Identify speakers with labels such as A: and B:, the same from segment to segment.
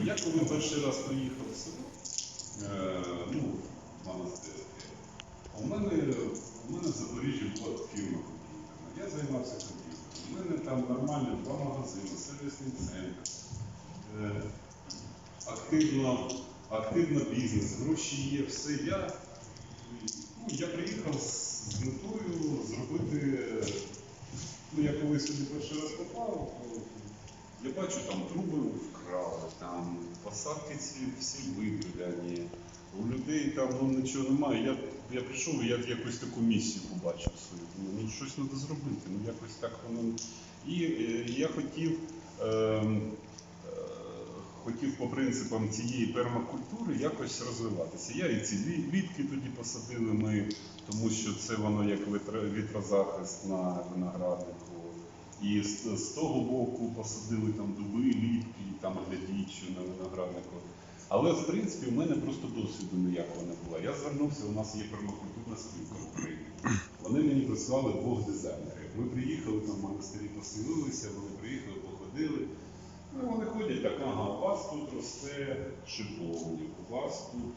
A: Я коли перший раз приїхав в село, е, ну, монастирське, у мене, у мене в Запоріжжі була фірма комп'ютерна. Я займався комп'ютером. У мене там нормально два магазини, сервісний центр. Е, активно, активно бізнес, гроші є, все. Я, ну, я приїхав з, метою зробити. Ну, я коли сюди перший раз попав, бачу, там труби вкрали, там посадки ці всі випиляні. У людей там ну, нічого немає. Я, я прийшов я якусь таку місію побачив свою. Ну щось треба зробити. Ну якось так воно. І е, я хотів, е, е, хотів по принципам цієї пермакультури якось розвиватися. Я і ці лі- ліпки тоді посадили ми, тому що це воно як вітрозахист на винограднику. І з, з того боку посадили там дуби, ліпки, там глядічу на винограднику. Але в принципі у мене просто досвіду ніякого не було. Я звернувся, у нас є пермакультурна спілка в Україні. Вони мені прислали двох дизайнерів. Ми приїхали там в монастирі, поселилися, вони приїхали, походили. Ну, вони ходять так, ага, у вас тут росте шиповник, у вас тут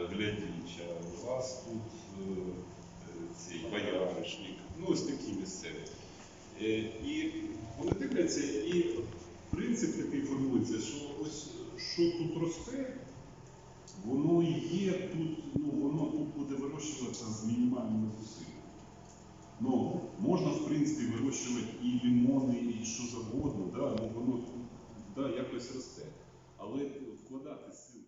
A: е, глядіча, у вас тут е, цей бояришник, ну ось такі місцеві. Е, І вони дивляться, і принцип такий формується, що ось що тут росте, воно є тут, ну воно тут буде вирощуватися з мінімальними зусиллями. Ну, можна, в принципі, вирощувати і лимони, і що завгодно, да, ну, воно да, якось росте. Але вкладати сили.